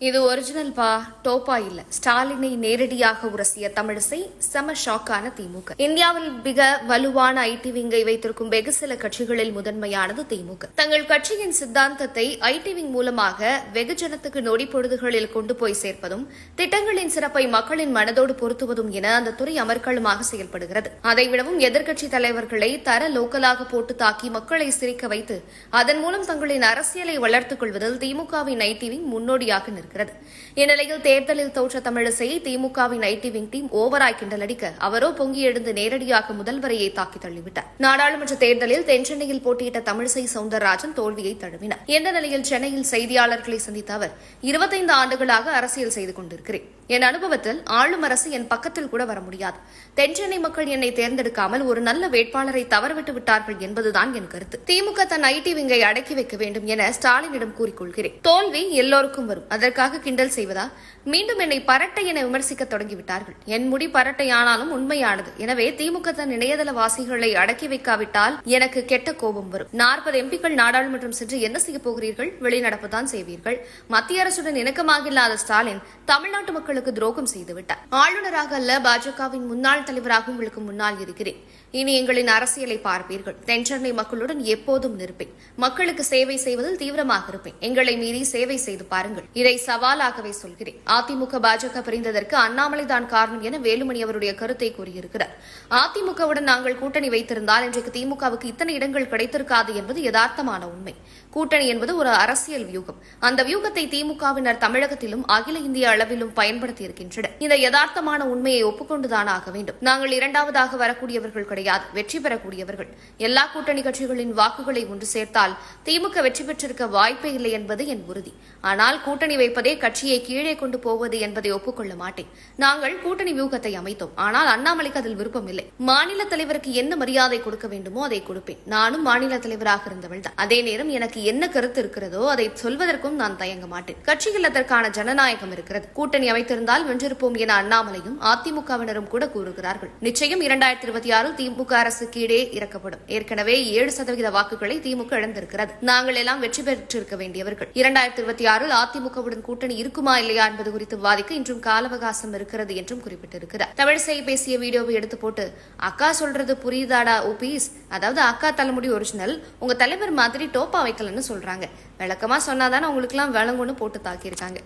இது ஒரிஜினல் பா? டோப்பா இல்ல. ஸ்டாலினை நேரடியாக உரசிய தமிழிசை செம ஷாக்கான திமுக. இந்தியாவில் மிக வலுவான ஐடி விங்கை வைத்திருக்கும் வெகு சில கட்சிகளில் முதன்மையானது திமுக. தங்கள் கட்சியின் சித்தாந்தத்தை ஐடி விங் மூலமாக வெகுஜனத்துக்கு நொடி பொழுதுகளில் கொண்டு போய் சேர்ப்பதும் திட்டங்களின் சிறப்பை மக்களின் மனதோடு பொருத்துவதும் என அந்த துறை அமர்க்களமாக செயல்படுகிறது. அதைவிடவும் எதிர்க்கட்சித் தலைவர்களை தர லோக்கலாக போட்டு தாக்கி மக்களை சிரிக்க வைத்து அதன் மூலம் தங்களின் அரசியலை வளர்த்துக் கொள்வதில் திமுகவின் ஐடி விங் முன்னோடியாக நிற்கிறது. வருகிறது இந்நிலையில் தேர்தலில் தோற்ற தமிழிசையை திமுகவின் ஐடி விங் டீம் ஓவராய் கிண்டலடிக்க அவரோ பொங்கி எழுந்து நேரடியாக முதல்வரையை தாக்கி தள்ளிவிட்டார். நாடாளுமன்ற தேர்தலில் தென்சென்னையில் போட்டியிட்ட தமிழிசை சவுந்தரராஜன் தோல்வியை தழுவினார். இந்த நிலையில் சென்னையில் செய்தியாளர்களை சந்தித்த அவர் இருபத்தைந்து ஆண்டுகளாக அரசியல் செய்து கொண்டிருக்கிறேன். என் அனுபவத்தில் ஆளும் அரசு என் பக்கத்தில் கூட வர முடியாது. தென்சென்னை மக்கள் என்னை தேர்ந்தெடுக்காமல் ஒரு நல்ல வேட்பாளரை தவறவிட்டு விட்டார்கள் என்பதுதான் என் கருத்து. திமுக தன் ஐடி விங்கை அடக்கி வைக்க வேண்டும் என ஸ்டாலினிடம் கூறிக்கொள்கிறேன். தோல்வி எல்லோருக்கும் வரும். அதற்கு அதற்காக கிண்டல் செய்வதா? மீண்டும் என்னை பரட்டை என விமர்சிக்க தொடங்கிவிட்டார்கள். என் முடி பரட்டையானாலும் உண்மையானது. எனவே திமுக தன் இணையதள வாசிகளை அடக்கி வைக்காவிட்டால் எனக்கு கெட்ட கோபம் வரும். நாற்பது எம்பிக்கள் நாடாளுமன்றம் சென்று என்ன செய்ய போகிறீர்கள்? வெளிநடப்புதான் செய்வீர்கள். மத்திய அரசுடன் இணக்கமாக இல்லாத ஸ்டாலின் தமிழ்நாட்டு மக்களுக்கு துரோகம் செய்துவிட்டார். ஆளுநராக அல்ல பாஜகவின் முன்னாள் தலைவராக உங்களுக்கு முன்னால் இருக்கிறேன். இனி எங்களின் அரசியலை பார்ப்பீர்கள். தென்சென்னை மக்களுடன் எப்போதும் நிற்பேன். மக்களுக்கு சேவை செய்வதில் தீவிரமாக இருப்பேன். எங்களை மீறி சேவை செய்து பாருங்கள். இதை சவாலாகவே சொல்கிறேன். அதிமுக பாஜக பிரிந்ததற்கு அண்ணாமலை தான் காரணம் என வேலுமணி அவருடைய கருத்தை கூறியிருக்கிறார். அதிமுகவுடன் நாங்கள் கூட்டணி வைத்திருந்தால் இன்றைக்கு திமுகவுக்கு இத்தனை இடங்கள் கிடைத்திருக்காது என்பது யதார்த்தமான உண்மை. கூட்டணி என்பது ஒரு அரசியல் வியூகம். அந்த வியூகத்தை திமுகவினர் தமிழகத்திலும் அகில இந்திய அளவிலும் பயன்படுத்தியிருக்கின்றனர். இந்த யதார்த்தமான உண்மையை ஒப்புக்கொண்டுதான் ஆக வேண்டும். நாங்கள் இரண்டாவதாக வரக்கூடியவர்கள் கிடையாது. வெற்றி பெறக்கூடியவர்கள். எல்லா கூட்டணி கட்சிகளின் வாக்குகளை ஒன்று சேர்த்தால் திமுக வெற்றி பெற்றிருக்க வாய்ப்பே இல்லை என்பது என் உறுதி. ஆனால் கூட்டணி வைப்ப வைப்பதே கட்சியை கீழே கொண்டு போவது என்பதை ஒப்புக்கொள்ள மாட்டேன். நாங்கள் கூட்டணி வியூகத்தை அமைத்தோம். ஆனால் அண்ணாமலைக்கு அதில் விருப்பம் இல்லை மாநில தலைவருக்கு என்ன மரியாதை கொடுக்க வேண்டுமோ அதை கொடுப்பேன். நானும் மாநில தலைவராக இருந்தவள் தான். அதே நேரம் எனக்கு என்ன கருத்து இருக்கிறதோ அதை சொல்வதற்கும் நான் தயங்க மாட்டேன். கட்சியில் அதற்கான ஜனநாயகம் இருக்கிறது. கூட்டணி அமைத்திருந்தால் வென்றிருப்போம் என அண்ணாமலையும் அதிமுகவினரும் கூட கூறுகிறார்கள். நிச்சயம் இரண்டாயிரத்தி இருபத்தி ஆறில் திமுக அரசு கீழே இறக்கப்படும். ஏற்கனவே ஏழு சதவீத வாக்குகளை திமுக இழந்திருக்கிறது. நாங்கள் எல்லாம் வெற்றி பெற்றிருக்க வேண்டியவர்கள். இரண்டாயிரத்தி இருபத்தி ஆறில் அதிமுகவுடன் கூட்டணி இருக்குமா இல்லையா என்பது குறித்து விவாதிக்க இன்றும் கால அவகாசம் இருக்கிறது என்றும் குறிப்பிட்டிருக்கிறார். தமிழிசை பேசிய வீடியோவை எடுத்து போட்டு அக்கா சொல்றது புரியுதாடா ஓபீஸ் அதாவது அக்கா தலைமுடி ஒரிஜினல் உங்க தலைவர் மாதிரி டோப்பா வைக்கலன்னு சொல்றாங்க. விளக்கமா சொன்னாதானே உங்களுக்கு எல்லாம் விளங்குன்னு போட்டு தாக்கியிருக்காங்க.